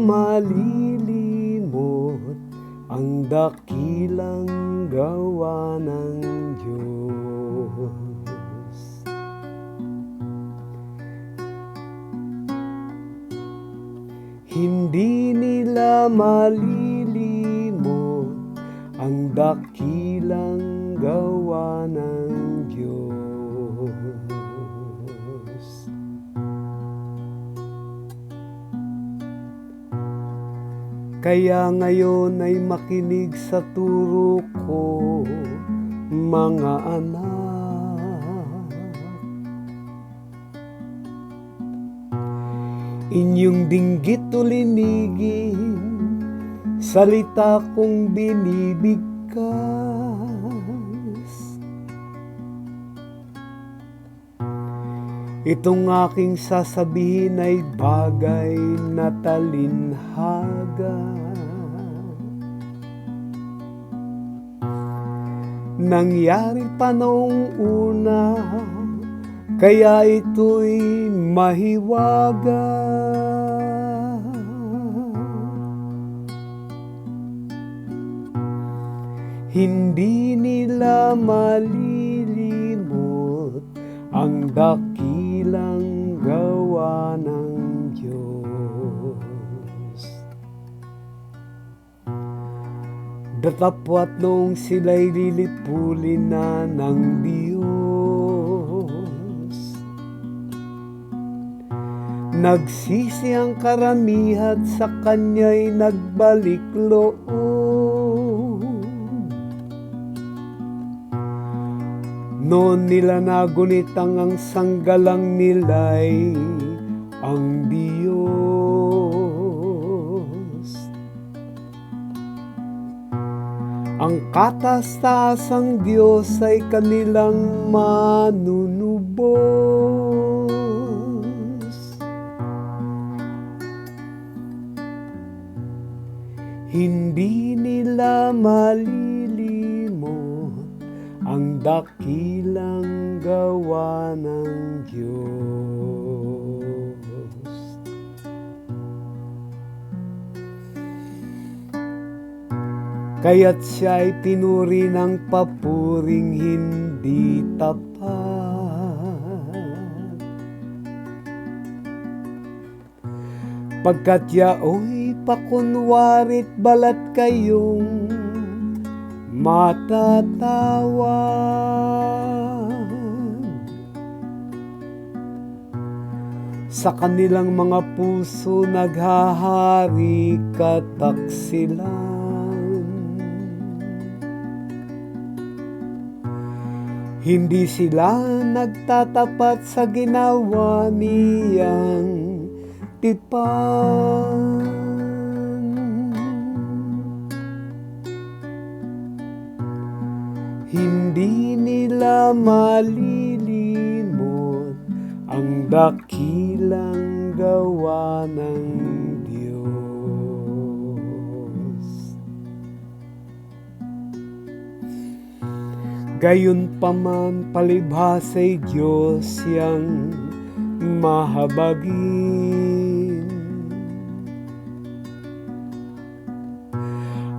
malilimot ang dakilang gawa ng Diyos. Hindi nila malilimot ang dakilang gawa ng Kaya ngayon ay makinig sa turo ko, mga anak. Inyong dinggit ulinigin, salita kong binibigkas. Itong aking sasabihin ay bagay na talinhaga. Nangyari pa noong una, kaya ito'y mahiwaga. Hindi nila malilimot ang dakilang gawa ng Diyos. Datapwat noong sila'y lilipulin na ng Diyos. Nagsisi ang karamihan sa Kanya'y nagbalik loob. Noon nila nagunitang ang sanggalang nila'y ang Diyos. Ang katastasang Diyos ay kanilang manunubos. Hindi nila malilimot ang dakilang gawa ng Diyos. Kaya't siya ay pinuri ng papuring hindi tapat. Pagkat yaoy pakunwarit balat kayong matatawag Sa kanilang mga puso naghahari kataksilan Hindi sila nagtatapat sa ginawa niyang tipan Hindi nila malilimot ang dakilang gawa ng Diyos. Gayon paman palibhasa'y Diyos yang mahabagin.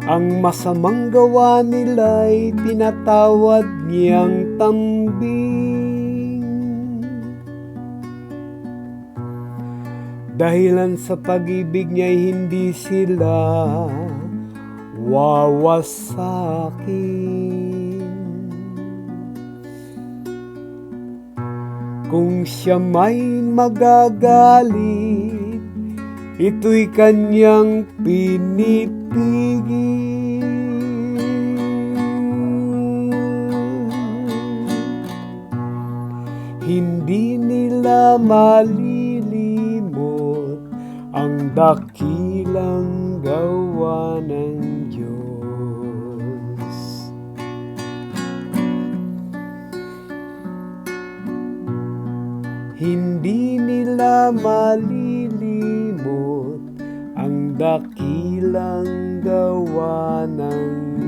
Ang masamang gawa nila'y pinatawad niyang tambing. Dahilan sa pag-ibig niya'y hindi sila wawasakin. Kung siya may magagalit, ito'y kanyang pinipigil. Hindi nila malilimot ang dakilang gawa ng Diyos. Hindi nila malilimot dakilang gawa ng